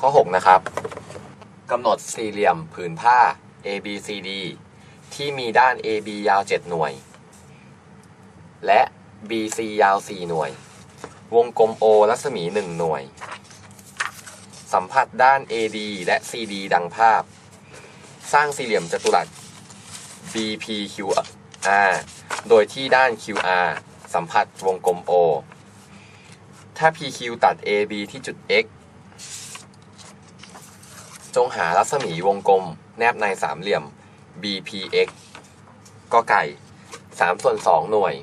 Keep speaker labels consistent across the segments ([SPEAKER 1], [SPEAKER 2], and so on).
[SPEAKER 1] ข้อ 6 นะครับกำหนดสี่เหลี่ยมผืนผ้า ABCD ที่มีด้าน AB ยาว 7 หน่วย และ BC ยาว 4 หน่วย วงกลม O รัศมี 1 หน่วย สัมผัสด้าน AD และ CD ดังภาพ สร้างสี่เหลี่ยมจัตุรัส BPQR โดยที่ด้าน QR สัมผัสวงกลม O ถ้า PQ ตัด AB ที่จุด X จงหารัศมีวงกลม แนบในสามเหลี่ยม BPX ก็ไก่3ส่วน2หน่วย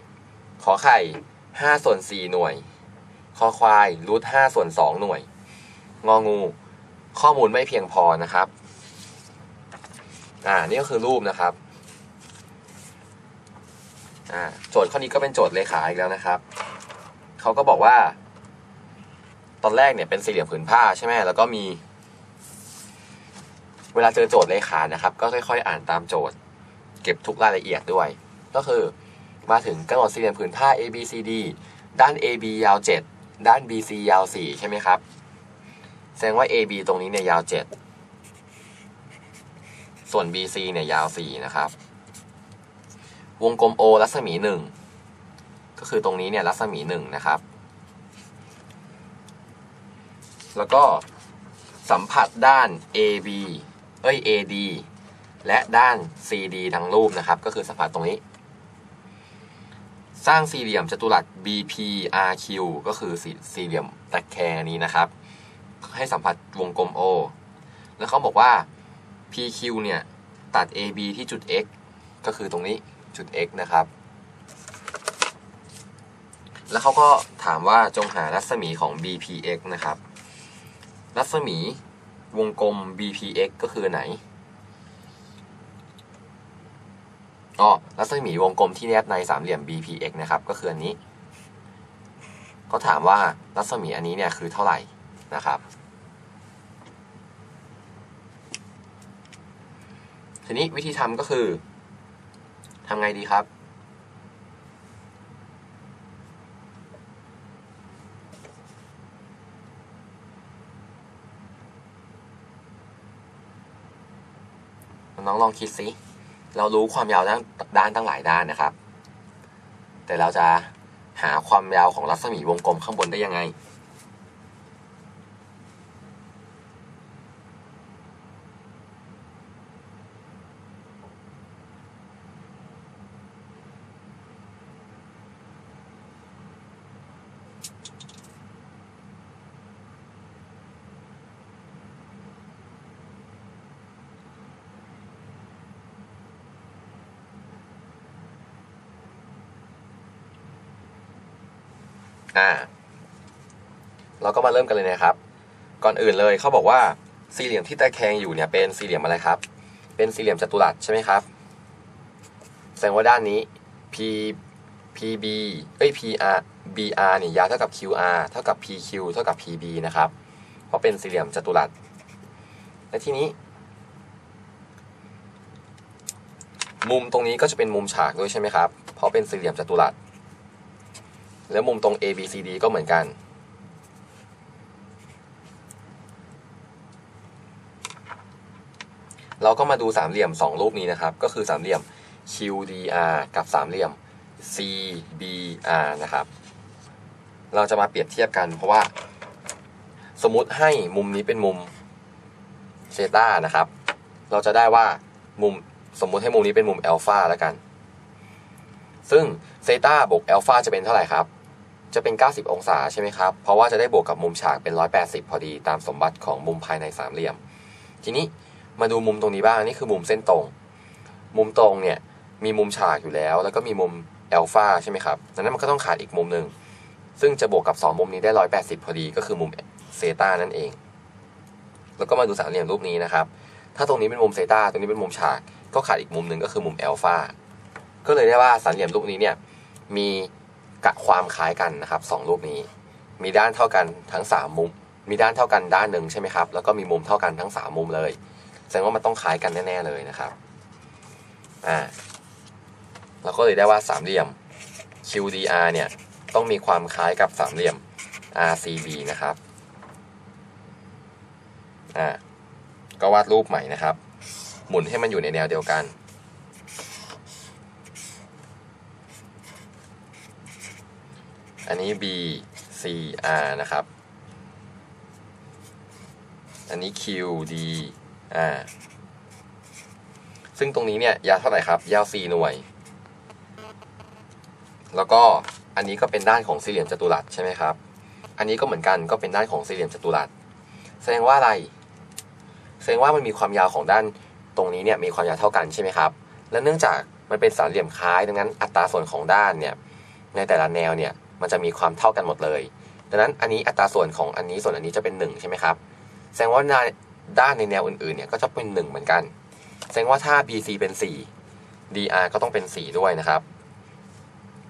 [SPEAKER 1] ขอไข่5ส่วน4หน่วย คอควายรูท5ส่วน2หน่วย งองู ข้อมูลไม่เพียงพอนะครับ อ่า นี่ก็คือรูปนะครับ อ่า โจทย์ข้อนี้ก็เป็นโจทย์เลขาอีกแล้วนะครับ เขาก็บอกว่า ตอนแรกเนี่ยเป็นสี่เหลี่ยมผืนผ้าใช่ไหมแล้วก็มี เวลาเจอโจทย์เลขานะครับ ก็ค่อยๆ อ่านตามโจทย์ เก็บทุกรายละเอียดด้วย ก็คือมาถึงกำหนดสี่เหลี่ยมผืนผ้า A B C D ด้าน AB ยาว 7 ด้าน BC ยาว 4 ใช่ไหมครับ แสดงว่า AB ตรงนี้เนี่ยยาว 7 ส่วน BC เนี่ยยาว 4 นะครับ วงกลม O รัศมี 1 ก็คือตรงนี้เนี่ยรัศมี 1 นะครับ แล้วก็สัมผัสด้าน AB เอ้ย AD และด้าน CD ดังรูปนะครับ ก็คือสัมผัสตรงนี้ สร้างสี่เหลี่ยมจัตุรัส BPRQ ก็คือสี่สี่เหลี่ยมตะแคงนี้นะครับ ให้สัมผัสวงกลม O แล้วเขาบอกว่า PQ เนี่ย ตัด AB ที่จุด X ก็คือตรงนี้จุด X นะครับ แล้วเขาก็ถามว่าจงหารัศมีของ BPX นะครับ รัศมี วงกลม BPX ก็คือไหนอ๋อรัศมีวงกลมที่แนบในสามเหลี่ยม BPX นะครับ ก็คืออันนี้เขาถามว่ารัศมีอันนี้เนี่ยคือเท่าไหร่นะครับ ทีนี้วิธีทำก็คือทำไงดีครับ ลองคิดสิ เรารู้ความยาวด้านด้านตั้งหลายด้านนะครับ แต่เราจะหาความยาวของรัศมีวงกลมข้างบนได้ยังไง อ่าเราก็มาเริ่มกันเลยนะครับ ก่อนอื่นเลยเขาบอกว่าสี่เหลี่ยมที่ตะแคงอยู่เนี่ยเป็นสี่เหลี่ยมอะไรครับ เป็นสี่เหลี่ยมจัตุรัสใช่ไหมครับ แสดงว่าด้านนี้ P PB เอ้ย PR BR เนี่ยยาวเท่ากับ QR เท่ากับ PQ เท่ากับ PB นะครับ เพราะเป็นสี่เหลี่ยมจัตุรัส และทีนี้ มุมตรงนี้ก็จะเป็นมุมฉากด้วยใช่ไหมครับ เพราะเป็นสี่เหลี่ยมจัตุรัส แล้วมุมตรง A B C D ก็เหมือนกัน เราก็มาดูสามเหลี่ยม 2 รูปนี้นะครับ ก็คือสามเหลี่ยม QDR กับสามเหลี่ยม CBR นะครับ เราจะมาเปรียบเทียบกัน เพราะว่า สมมติให้มุมนี้เป็นมุมเซตานะครับ เราจะได้ว่ามุมสมมุติให้มุมนี้เป็นมุมอัลฟาแล้วกัน ซึ่งเซตาบวกอัลฟาจะเป็นเท่าไหร่ครับ จะเป็น 90 องศาใช่ไหมครับ เพราะว่าจะได้บวกกับมุมฉากเป็น 180 พอดีตามสมบัติของมุมภายในสามเหลี่ยม ทีนี้มาดูมุมตรงนี้บ้างนี่คือมุมเส้นตรง มุมตรงเนี่ยมีมุมฉากอยู่แล้ว แล้วก็มีมุมอัลฟาใช่ไหมครับดังนั้นมันก็ต้องขาดอีกมุมหนึ่งซึ่งจะบวกกับ 2 มุมนี้ได้ 180 พอดีก็คือมุมเซตานั่นเอง แล้วก็มาดูสามเหลี่ยมรูปนี้นะครับ ถ้าตรงนี้เป็นมุมเซตาตรงนี้เป็นมุมฉาก ก็ขาดอีกมุมหนึ่งก็คือมุมอัลฟาก็เลยได้ว่าสามเหลี่ยมรูปนี้เนี่ยมี กะความคล้ายกันนะครับสองรูปนี้ มีด้านเท่ากันทั้งสามมุม มีด้านเท่ากันด้านหนึ่งใช่ไหมครับ แล้วก็มีมุมเท่ากันทั้งสามมุมเลย แสดงว่ามันต้องคล้ายกันแน่ ๆ เลยนะครับอ่าเราก็เลยได้ว่าสามเหลี่ยม QDR เนี่ยต้องมีความคล้ายกับสามเหลี่ยม RCB นะครับอ่าก็วาดรูปใหม่นะครับ หมุนให้มันอยู่ในแนวเดียวกัน อันนี้ B C R นะครับ อันนี้ Q D R ซึ่งตรงนี้เนี่ยยาวเท่าไหร่ครับ ยาว 4 หน่วย แล้วก็อันนี้ก็เป็นด้านของสี่เหลี่ยมจัตุรัสใช่ไหมครับ อันนี้ก็เหมือนกันก็เป็นด้านของสี่เหลี่ยมจัตุรัส แสดงว่าอะไร แสดงว่ามันมีความยาวของด้านตรงนี้เนี่ยมีความยาวเท่ากันใช่ไหมครับ และเนื่องจากมันเป็นสามเหลี่ยมคล้ายดังนั้นอัตราส่วนของด้านเนี่ยในแต่ละแนวเนี่ย มันจะมีความเท่ากันหมดเลย ดังนั้นอันนี้อัตราส่วนของอันนี้ส่วนอันนี้จะเป็น1ใช่ไหมครับ แสดงว่าด้านในแนวอื่นๆเนี่ยก็จะเป็น 1 เหมือนกัน แสดงว่าถ้า BC เป็น 4 DR ก็ต้องเป็น 4 ด้วยนะครับ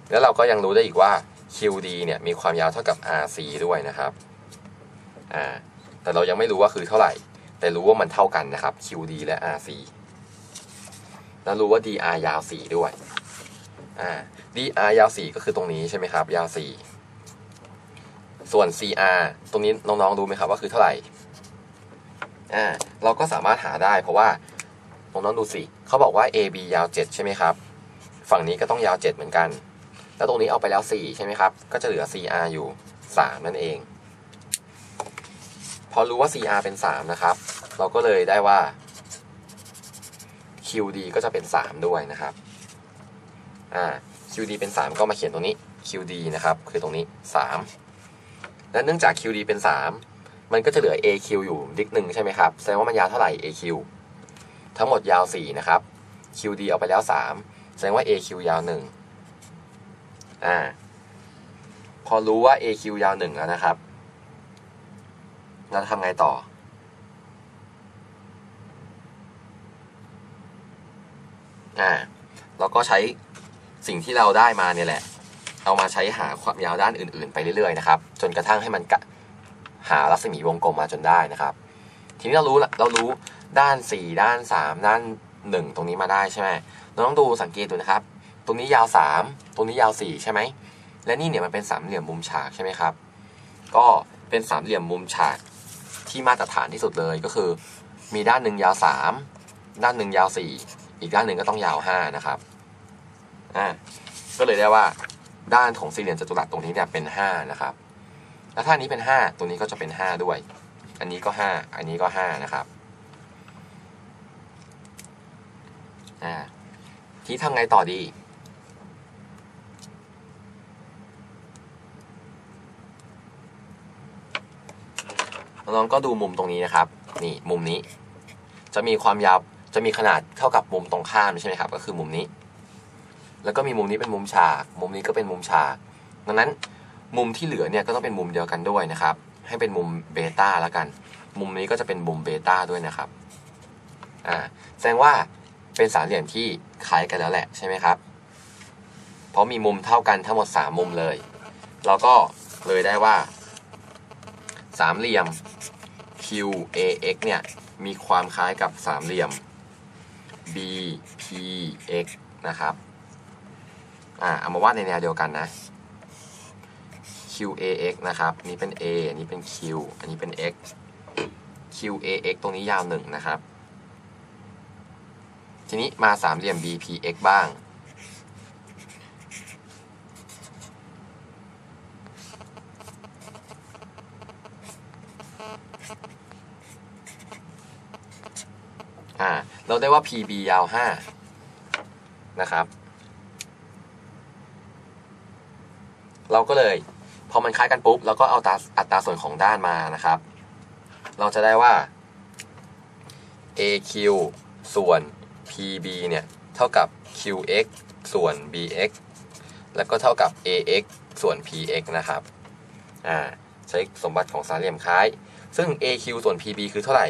[SPEAKER 1] แล้วเราก็ยังรู้ได้อีกว่า QD เนี่ยมีความยาวเท่ากับ RC ด้วยนะครับอ่าแต่เรายังไม่รู้ว่าคือเท่าไหร่ แต่รู้ว่ามันเท่ากันนะครับ QD และ RC แล้วรู้ว่า DR ยาว 4 ด้วยอ่า DR ยาว 4 ก็คือตรงนี้ใช่ไหมครับ ยาว 4 ส่วน CR ตรงนี้น้องๆรู้ไหมครับว่าคือเท่าไหร่อ่าเราก็สามารถหาได้เพราะว่าน้องๆดูสิเขาบอกว่า AB ยาว 7 ใช่ไหมครับ ฝั่งนี้ก็ต้องยาว 7 เหมือนกัน แล้วตรงนี้เอาไปแล้ว 4 ใช่ไหมครับ ก็จะเหลือ CR อยู่ 3 นั่นเอง พอรู้ว่า CR เป็น 3 นะครับ เราก็เลยได้ว่า QD ก็จะเป็น 3 ด้วยนะครับอ่า QD เป็น 3 ก็มาเขียนตรงนี้ QD นะครับ คือตรงนี้ 3 และเนื่องจาก QD เป็น 3 มันก็จะเหลือ AQ อยู่ดิกหนึ่งใช่ไหมครับ แสดงว่ามันยาวเท่าไหร่ AQ ทั้งหมดยาว 4 นะครับ QD เอาไปแล้ว 3 แสดงว่า AQ ยาว 1 อ่า พอรู้ว่า AQ ยาว 1 แล้วนะครับ เราจะทำไงต่ออ่าเราก็ใช้ สิ่งที่เราได้มาเนี่ยแหละ เอามาใช้หาความยาวด้านอื่นๆ ไปเรื่อยๆนะครับ จนกระทั่งให้มันกะหารัศมีวงกลมมาจนได้นะครับ ทีนี้เรารู้ละเรารู้ด้าน 4 ด้าน 3 ด้าน 1 ตรงนี้มาได้ใช่ไหมเราต้องดูสังเกตดูนะครับ ตรงนี้ยาว 3 ตรงนี้ยาว 4 ใช่ไหม และนี่เนี่ยมันเป็นสามเหลี่ยมมุมฉากใช่ไหมครับ ก็เป็นสามเหลี่ยมมุมฉากที่มาตรฐานที่สุดเลยก็คือ มีด้านหนึ่งยาว 3 ด้านหนึ่งยาว 4 อีกด้านหนึ่งก็ต้องยาว 5 นะครับ อ่าก็เลยได้ว่าด้านของสี่เหลี่ยมจัตุรัสตรงนี้เนี่ยเป็น5นะครับแล้วถ้านี้เป็น 5ตรงนี้ก็จะเป็น 5 ด้วย อันนี้ก็ 5 อันนี้ก็ 5 นะครับอ่าทีทำไงต่อดี น้องๆก็ดูมุมตรงนี้นะครับ นี่มุมนี้ จะมีความยาว จะมีขนาดเท่ากับมุมตรงข้ามใช่ไหมครับ ก็คือมุมนี้ แล้วก็มีมุมนี้เป็นมุมฉาก มุมนี้ก็เป็นมุมฉาก ดังนั้นมุมที่เหลือเนี่ยก็ต้องเป็นมุมเดียวกันด้วยนะครับ ให้เป็นมุมเบต้าแล้วกัน มุมนี้ก็จะเป็นมุมเบต้าด้วยนะครับ อ่า แสดงว่าเป็นสามเหลี่ยมที่คล้ายกันแล้วแหละใช่ไหมครับ เพราะมีมุมเท่ากันทั้งหมด 3 มุมเลย เราก็เลยได้ว่า สามเหลี่ยม QAX เนี่ยมีความคล้ายกับสามเหลี่ยม BPX นะครับ อ่าเอามาวาดในแนวเดียวกันนะ QAX นะครับนี่เป็น A อันนี้เป็น Q อันนี้เป็น X QAX ตรงนี้ยาวหนึ่งนะครับ ทีนี้มาสามเหลี่ยม BPX บ้าง อ่า เราได้ว่า PB ยาว 5 นะครับ เราก็เลยพอมันคล้ายกันปุ๊บเราก็เอาตาอัตราส่วนของด้านมานะครับ เราจะได้ว่า AQ ส่วน PB เนี่ยเท่ากับ QX ส่วน BX แล้วก็เท่ากับ AX ส่วน PX นะครับ อ่า ใช้สมบัติของสามเหลี่ยมคล้าย ซึ่ง AQ ส่วน PB คือเท่าไหร่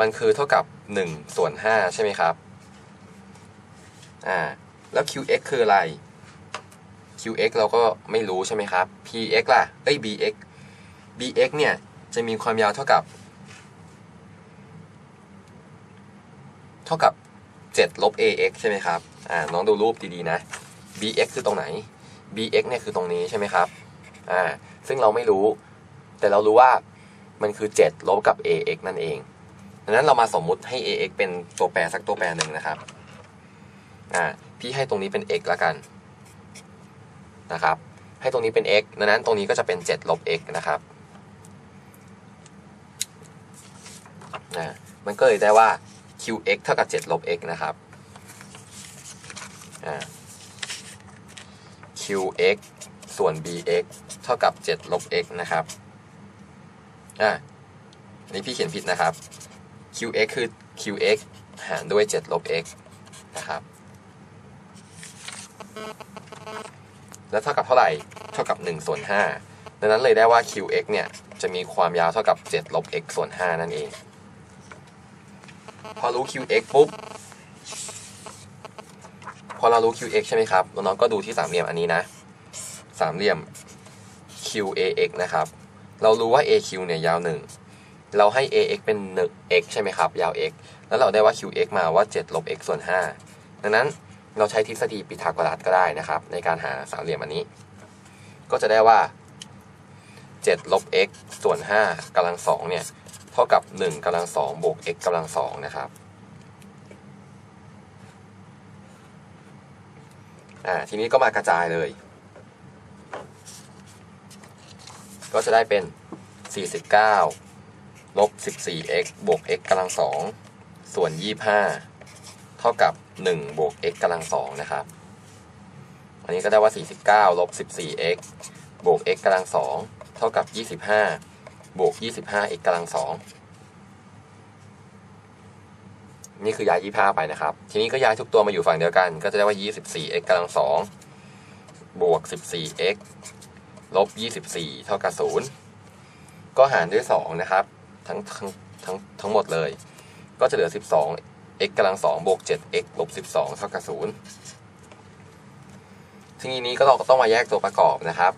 [SPEAKER 1] มันคือเท่ากับ 1 ส่วน 5 ใช่ไหมครับ อ่า แล้ว QX คืออะไร QX เราก็ไม่รู้ใช่ไหมครับ PX ล่ะ เอ้ย BX BX เนี่ย จะมีความยาวเท่ากับ เท่ากับ 7 ลบ AX ใช่ไหมครับ อ่า น้องดูรูปดีๆนะ BX คือตรงไหน BX เนี่ยคือตรงนี้ใช่ไหมครับ อ่า ซึ่งเราไม่รู้ แต่เรารู้ว่ามันคือ 7 ลบกับ ax นั่นเอง ดังนั้นเรามาสมมุติให้ ax เป็นตัวแปรสักตัวแปรหนึ่งนะครับ อ่า พี่ให้ตรงนี้เป็น x แล้วกัน นะครับ ให้ตรงนี้เป็น x ดังนั้นตรงนี้ก็จะเป็น7ลบ x นะครับอ่ามันก็เลยได้ว่า qx เท่ากับ7ลบ x นะครับ qx ส่วน bx เท่ากับ7ลบ x นะครับ อ่าอันนี้พี่เขียนผิดนะครับ qx คือ qx หารด้วย7ลบ x นะครับ แล้วเท่ากับเท่าไหร่เท่ากับ1ส่วน5ดังนั้นเลยได้ว่า qx เนี่ยจะมีความยาวเท่ากับ7ลบ x ส่วน5นั่นเอง พอรู้ qx ปุ๊บพอเรารู้ qx ใช่ไหมครับน้องๆก็ดูที่สามเหลี่ยมอันนี้นะสามเหลี่ยม qax นะครับ เรารู้ว่า aq เนี่ยยาว 1 เราให้ ax เป็น 1 x ใช่ไหมครับ ยาว x แล้วเราได้ว่า qx มาว่า7ลบ x ส่วน5ดังนั้น เราใช้ทฤษฎีปิทาโกรัสก็ได้นะครับ ในการหาสามเหลี่ยมอันนี้ ก็จะได้ว่า7ลบ x ส่วน5กำลัง2เนี่ย เท่ากับ 1กำลัง2บวก x กำลัง2นะครับอ่าทีนี้ก็มากระจายเลย ก็จะได้เป็น 49ลบ 14x บวก x กำลัง2ส่วน 25 เท่ากับ 1บวก x กำลัง2นะครับ อันนี้ก็ได้ว่า 49ลบ 14x บวก x กำลัง2เท่ากับ 25 บวก 25x กำลัง2นี่คือย้าย25ไปนะครับ ทีนี้ก็ย้ายทุกตัวมาอยู่ฝั่งเดียวกัน ก็จะได้ว่า 24x กำลัง2บวก 14x ลบ 24 เท่ากับ 0 ก็หารด้วย 2 นะครับ ทั้งทั้งทั้งทั้งหมดเลย ก็จะเหลือ 12 x กำลัง2บวก 7x ลบ12เท่ากับ0ทีนี้ก็เราก็ต้องมาแยกตัวประกอบนะครับ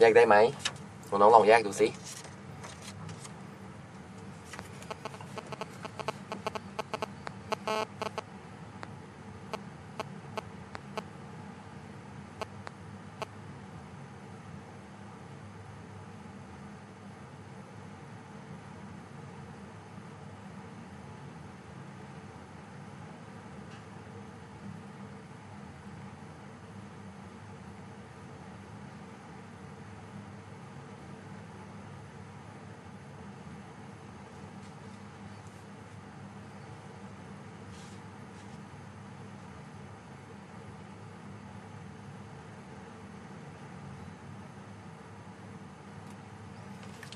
[SPEAKER 1] แยกได้ไหมน้องลองแยกดูสิ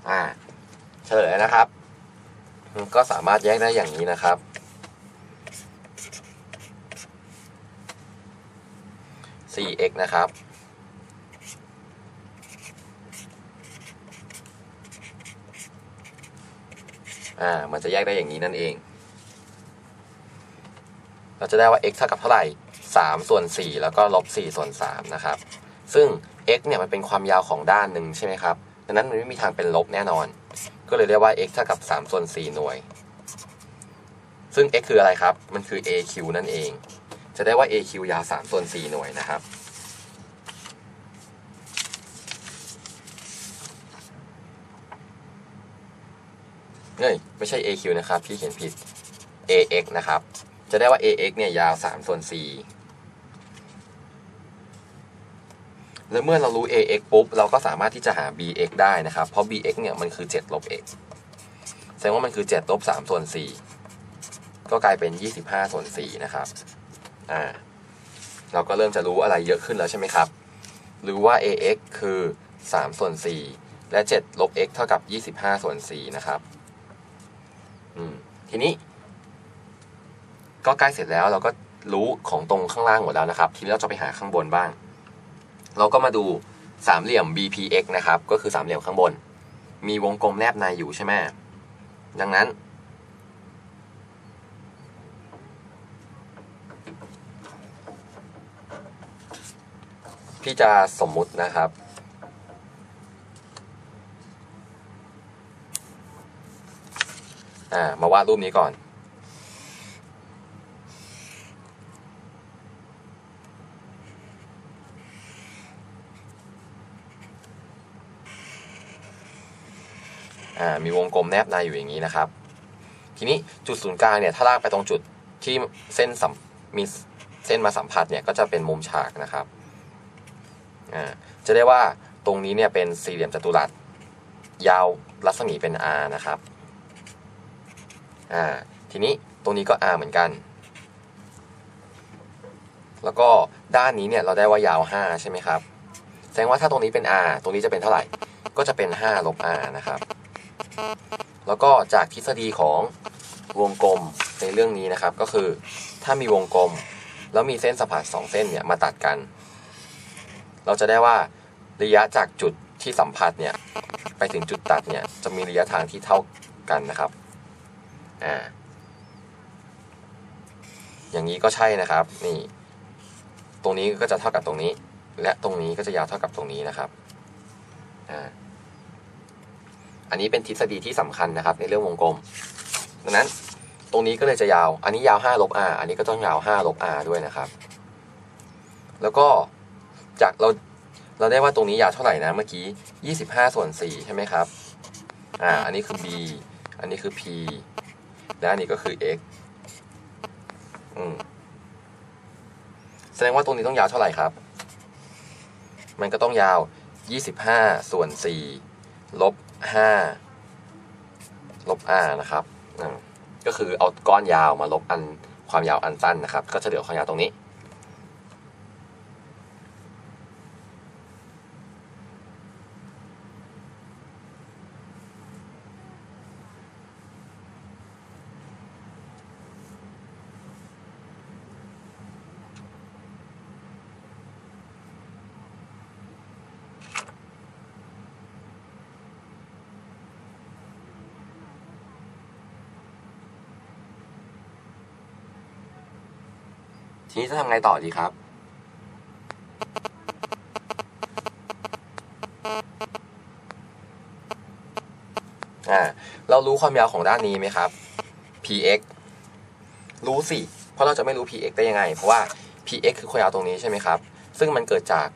[SPEAKER 1] อ่าเฉลยนะครับ ก็สามารถแยกได้อย่างนี้นะครับ 4x นะครับ อ่า มันจะแยกได้อย่างนี้นั่นเอง เราจะได้ว่า x เท่ากับเท่าไหร่ 3 ส่วน 4 แล้วก็ลบ 4 ส่วน 3 นะครับ ซึ่ง x เนี่ยมันเป็นความยาวของด้านหนึ่งใช่ไหมครับ ดังนั้นมันไม่มีทางเป็นลบแน่นอน ก็เลยเรียกว่า x เท่ากับ3ส่วน4หน่วย ซึ่ง x คืออะไรครับ มันคือ aq นั่นเอง จะได้ว่า aq ยาว3ส่วน4หน่วยนะครับ เฮ้ย ไม่ใช่ aq นะครับ พี่เขียนผิด ax นะครับ จะได้ว่า ax เนี่ยยาว3ส่วน4 แล้วเมื่อเรารู้ ax ปุ๊บ เราก็สามารถที่จะหา bx ได้นะครับ เพราะ bx เนี่ยมันคือ7ลบ x แสดงว่ามันคือ7ลบ3ส่วน4ก็กลายเป็น 25ส่วน4นะครับ อ่า เราก็เริ่มจะรู้อะไรเยอะขึ้นแล้วใช่ไหมครับหรือว่า ax คือ3ส่วน4และ7ลบ x เท่ากับ 25ส่วน4นะครับ อืม ทีนี้ ก็ใกล้เสร็จแล้วเราก็รู้ของตรงข้างล่างหมดแล้วนะครับ ทีนี้เราจะไปหาข้างบนบ้าง เราก็มาดูสามเหลี่ยม BPX นะครับ ก็คือสามเหลี่ยมข้างบน มีวงกลมแนบในอยู่ใช่ไหมดังนั้น พี่จะสมมุตินะครับอ่ามาวาดรูปนี้ก่อน มีวงกลมแนบในอยู่อย่างนี้นะครับ ทีนี้จุดศูนย์กลางเนี่ยถ้าลากไปตรงจุดที่เส้นสัมมีเส้นมาสัมผัสเนี่ยก็จะเป็นมุมฉากนะครับจะได้ว่าตรงนี้เนี่ยเป็นสี่เหลี่ยมจัตุรัส ยาวรัศมีเป็น r นะครับทีนี้ตรงนี้ก็ r เหมือนกัน แล้วก็ด้านนี้เนี่ยเราได้ว่ายาว 5 ใช่ไหมครับ แสดงว่าถ้าตรงนี้เป็น r ตรงนี้จะเป็นเท่าไหร่ ก็จะเป็น 5 ลบ r นะครับ แล้วก็จากทฤษฎีของวงกลมในเรื่องนี้นะครับ ก็คือถ้ามีวงกลม แล้วมีเส้นสัมผัสสองเส้นเนี่ยมาตัดกัน เราจะได้ว่าระยะจากจุดที่สัมผัสเนี่ยไปถึงจุดตัดเนี่ยจะมีระยะทางที่เท่ากันนะครับอ่าอย่างนี้ก็ใช่นะครับนี่ตรงนี้ก็จะเท่ากับตรงนี้ และตรงนี้ก็จะยาวเท่ากับตรงนี้นะครับอ่า อันนี้เป็นทฤษฎีที่สำคัญนะครับ ในเรื่องวงกลม ดังนั้นตรงนี้ก็เลยจะยาว อันนี้ยาว5ลบ r อันนี้ก็ต้องยาว5ลบ r ด้วยนะครับ แล้วก็จากเราเราได้ว่าตรงนี้ยาวเท่าไหร่นะเมื่อกี้ 25 ส่วน 4 ใช่ไหมครับ อ่า อันนี้คือ b อันนี้คือ p และอันนี้ก็คือ x อืมแสดงว่าตรงนี้ต้องยาวเท่าไหร่ครับ มันก็ต้องยาว 25 ส่วน 4 ลบ 5 ลบ r นะครับก็คือเอาก้อนยาวมาลบอันความยาวอันสั้นนะครับ ก็จะเหลือความยาวตรงนี้ ทีนี้จะทำไงต่อดีครับ อ่า เรารู้ความยาวของด้านนี้ไหมครับ px รู้สิ เพราะเราจะไม่รู้ px ได้ยังไง เพราะว่า px คือความยาวตรงนี้ใช่ไหมครับ ซึ่งมันเกิดจาก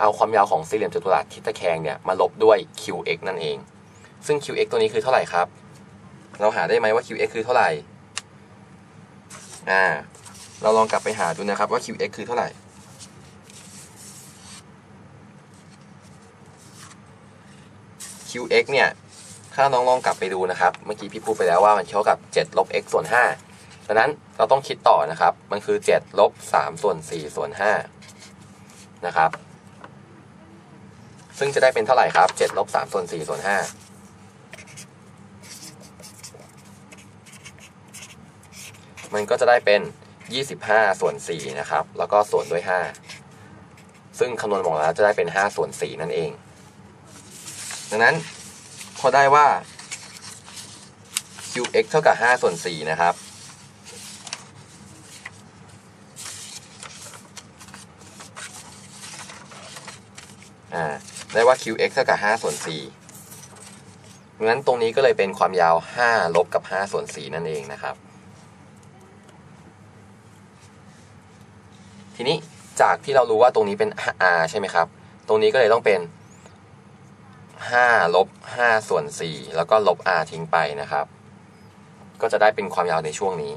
[SPEAKER 1] เอาความยาวของสี่เหลี่ยมจัตุรัสที่ตะแคงเนี่ยมาลบด้วย qx นั่นเอง ซึ่ง qx ตัวนี้คือเท่าไหร่ครับ เราหาได้ไหมว่า qx คือเท่าไหร่ อ่า เราลองกลับไปหาดูนะครับว่า qx คือเท่าไหร่ qx เนี่ย ถ้าน้องลองกลับไปดูนะครับ เมื่อกี้พี่พูดไปแล้วว่ามันเท่ากับ 7 ลบ x ส่วน 5ดังนั้นเราต้องคิดต่อนะครับ มันคือ 7 ลบ 3 ส่วน 4 ส่วน 5 นะครับ ซึ่งจะได้เป็นเท่าไหร่ครับ 7 ลบ 3 ส่วน 4 ส่วน 5มันก็จะได้เป็น 25 ส่วน 4 นะครับ แล้วก็ส่วนด้วย 5 ซึ่งคำนวณบอกแล้วจะได้เป็น 5 ส่วน 4 นั่นเอง ดังนั้นพอได้ว่า qx เท่ากับ 5 ส่วน 4 นะครับอ่าได้ว่า qx เท่ากับ 5 ส่วน 4 ดังนั้นตรงนี้ก็เลยเป็นความยาว 5 ลบกับ 5 ส่วน 4 นั่นเองนะครับ ทีนี้จากที่เรารู้ว่าตรงนี้เป็น r ใช่ไหมครับ ตรงนี้ก็เลยต้องเป็น5ลบ5ส่วน4แล้วก็ลบ r ทิ้งไปนะครับ ก็จะได้เป็นความยาวในช่วงนี้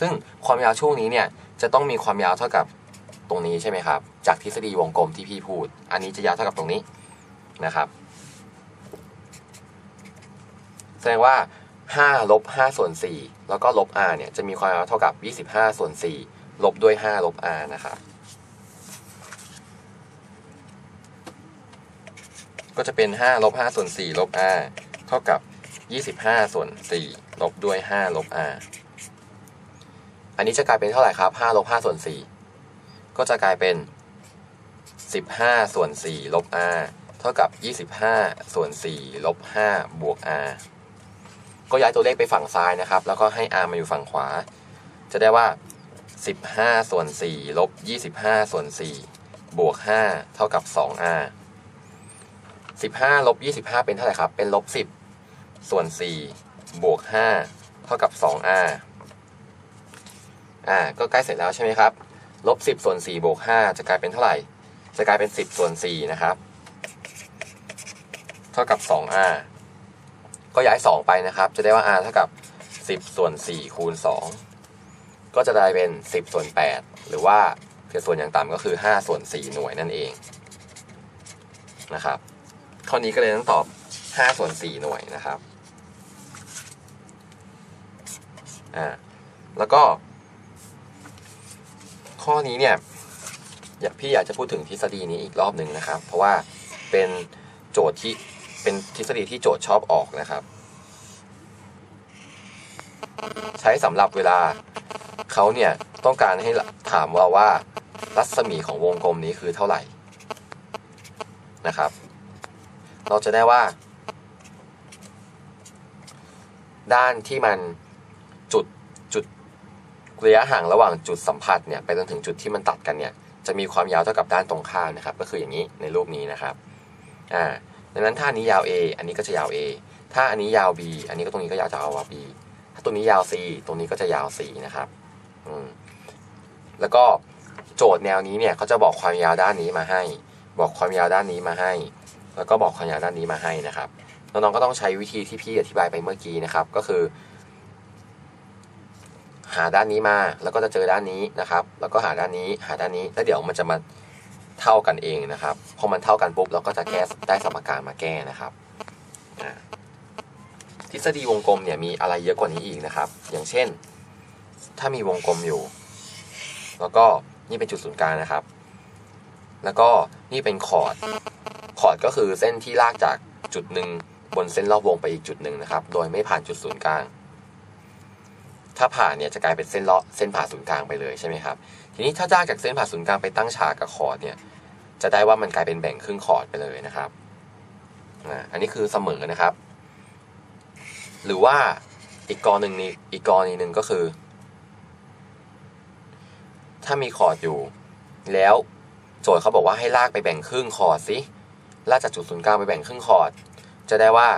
[SPEAKER 1] ซึ่งความยาวช่วงนี้เนี่ยจะต้องมีความยาวเท่ากับตรงนี้ใช่ไหมครับ จากทฤษฎีวงกลมที่พี่พูด อันนี้จะยาวเท่ากับตรงนี้นะครับ แสดงว่า5ลบ5ส่วน4แล้วก็ลบ r เนี่ยจะมีความยาวเท่ากับ 25ส่วน4 ลบด้วย 5 ลบ r นะครับ ก็จะเป็น 5 ลบ 5 ส่วน 4 ลบ r เท่ากับ 25 ส่วน 4 ลบด้วย 5 ลบ r อันนี้จะกลายเป็นเท่าไหร่ครับ 5 ลบ 5 ส่วน 4 ก็จะกลายเป็น 15 ส่วน 4 ลบ r เท่ากับ 25 ส่วน 4 ลบ 5 บวก r ก็ย้ายตัวเลขไปฝั่งซ้ายนะครับ แล้วก็ให้ r มาอยู่ฝั่งขวา จะได้ว่า 15 ส่วน 4 ลบ 25 ส่วน 4 บวก 5 เท่ากับ 2r 15 ลบ 25 เป็นเท่าไหร่ครับ เป็นลบ 10 ส่วน 4 บวก 5 เท่ากับ 2r อ่า ก็ใกล้เสร็จแล้วใช่ไหมครับ ลบ 10 ส่วน 4 บวก 5 จะกลายเป็นเท่าไหร่ จะกลายเป็น 10 ส่วน 4 นะครับ เท่ากับ 2r ก็ย้าย 2 ไปนะครับ จะได้ว่า r เท่ากับ 10 ส่วน 4 คูณ 2 ก็จะได้เป็น 10 ส่วน 8 หรือว่าเศษส่วนอย่างต่ำก็คือ 5 ส่วน 4 หน่วยนั่นเองนะครับข้อนี้ก็เลยต้องตอบ 5 ส่วน 4 หน่วยนะครับอ่าแล้วก็ข้อนี้เนี่ยพี่อยากจะพูดถึงทฤษฎีนี้อีกรอบหนึ่งนะครับ เพราะว่าเป็นโจทย์ที่เป็นทฤษฎีที่โจทย์ชอบออกนะครับ ใช้สำหรับเวลา เขาเนี่ยต้องการให้ถามว่าว่ารัศมีของวงกลมนี้คือเท่าไหร่นะครับ เราจะได้ว่า ด้านที่มันจุดจุดระยะห่างระหว่างจุดสัมผัสเนี่ยไปจนถึงจุดที่มันตัดกันเนี่ยจะมีความยาวเท่ากับด้านตรงข้ามนะครับ ก็คืออย่างนี้ในรูปนี้นะครับอ่าดังนั้นถ้าอันนี้ยาว A อันนี้ก็จะยาว A ถ้าอันนี้ยาว B อันนี้ก็ตรงนี้ก็ยาวจะเอาว่า B ถ้าตัวนี้ยาว C ตรงนี้ก็จะยาว C นะครับ แล้วก็โจทย์แนวนี้เนี่ยเขาจะบอกความยาวด้านนี้มาให้ บอกความยาวด้านนี้มาให้ แล้วก็บอกความยาวด้านนี้มาให้นะครับน้องๆก็ต้องใช้วิธีที่พี่อธิบายไปเมื่อกี้นะครับ ก็คือ หาด้านนี้มาแล้วก็จะเจอด้านนี้นะครับ แล้วก็หาด้านนี้ หาด้านนี้แล้วเดี๋ยวมันจะมาเท่ากันเองนะครับพอมันเท่ากันปุ๊บเราก็จะแก้ได้สมการมาแก้นะครับทฤษฎีวงกลมเนี่ยมีอะไรเยอะกว่านี้อีกนะครับ อย่างเช่น ถ้ามีวงกลมอยู่ แล้วก็นี่เป็นจุดศูนย์กลางนะครับ แล้วก็นี่เป็นคอร์ด คอร์ดก็คือเส้นที่ลากจากจุดหนึ่งบนเส้นรอบวงไปอีกจุดหนึ่งนะครับ โดยไม่ผ่านจุดศูนย์กลาง ถ้าผ่านเนี่ยจะกลายเป็นเส้นเลาะเส้นผ่าศูนย์กลางไปเลยใช่ไหมครับ ทีนี้ถ้าจากจากเส้นผ่าศูนย์กลางไปตั้งฉากกับคอร์ดเนี่ย จะได้ว่ามันกลายเป็นแบ่งครึ่งคอร์ดไปเลยนะครับอันนี้คือเสมอนะครับ หรือว่าอีกกรหนึ่งนี้อีกกรณีหนึ่งก็คือ ถ้ามีคอร์ดอยู่ แล้วโจทย์เขาบอกว่าให้ลากไปแบ่งครึ่งคอร์ดสิลากจากจุดศูนย์กลางไปแบ่งครึ่งคอร์ดจะได้ว่า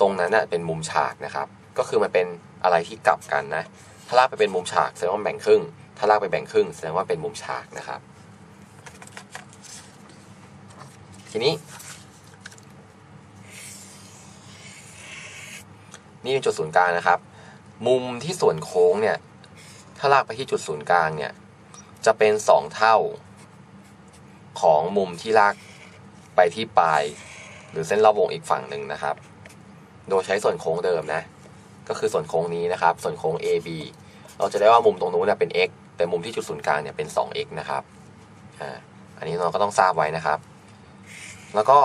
[SPEAKER 1] ตรงนั้นเป็นมุมฉากนะครับ ก็คือมันเป็นอะไรที่กลับกันนะ ถ้าลากไปเป็นมุมฉากแสดงว่าแบ่งครึ่ง ถ้าลากไปแบ่งครึ่งแสดงว่าเป็นมุมฉากนะครับ ทีนี้ นี่เป็นจุดศูนย์กลางนะครับ มุมที่ส่วนโค้งเนี่ย ถ้าลากไปที่จุดศูนย์กลางเนี่ย จะเป็นสองเท่า ของมุมที่ลากไปที่ปลาย หรือเส้นรอบวงอีกฝั่งหนึ่งนะครับ โดยใช้ส่วนโค้งเดิมนะ ก็คือส่วนโค้งนี้นะครับ ส่วนโค้ง AB เราจะได้ว่ามุมตรงนู้นเนยเป็น x แต่มุมที่จุดศูนย์กลางเนี่ยเป็น 2x นะครับอ่าอันนี้เราก็ต้องทราบไว้นะครับ แล้วก็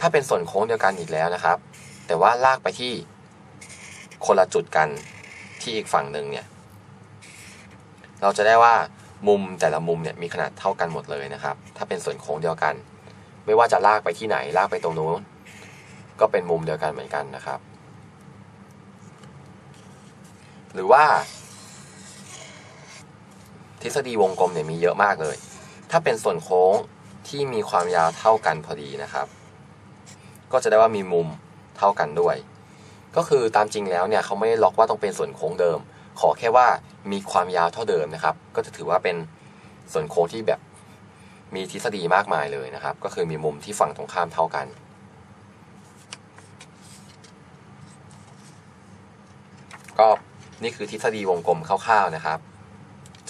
[SPEAKER 1] ถ้าเป็นส่วนโค้งเดียวกันอีกแล้วนะครับ แต่ว่าลากไปที่คนละจุดกันที่อีกฝั่งหนึ่งเนี่ย เราจะได้ว่ามุมแต่ละมุมเนี่ยมีขนาดเท่ากันหมดเลยนะครับ ถ้าเป็นส่วนโค้งเดียวกัน ไม่ว่าจะลากไปที่ไหนลากไปตรงนู้น ก็เป็นมุมเดียวกันเหมือนกันนะครับ หรือว่า ทฤษฎีวงกลมเนี่ยมีเยอะมากเลย ถ้าเป็นส่วนโค้งที่มีความยาวเท่ากันพอดีนะครับ ก็จะได้ว่ามีมุมเท่ากันด้วย ก็คือตามจริงแล้วเนี่ยเขาไม่ได้ล็อกว่าต้องเป็นส่วนโค้งเดิม ขอแค่ว่ามีความยาวเท่าเดิมนะครับ ก็จะถือว่าเป็นส่วนโค้งที่แบบมีทฤษฎีมากมายเลยนะครับ ก็คือมีมุมที่ฝั่งตรงข้ามเท่ากัน ก็นี่คือทฤษฎีวงกลมคร่าวๆนะครับ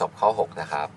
[SPEAKER 1] จบข้อ 6 นะครับ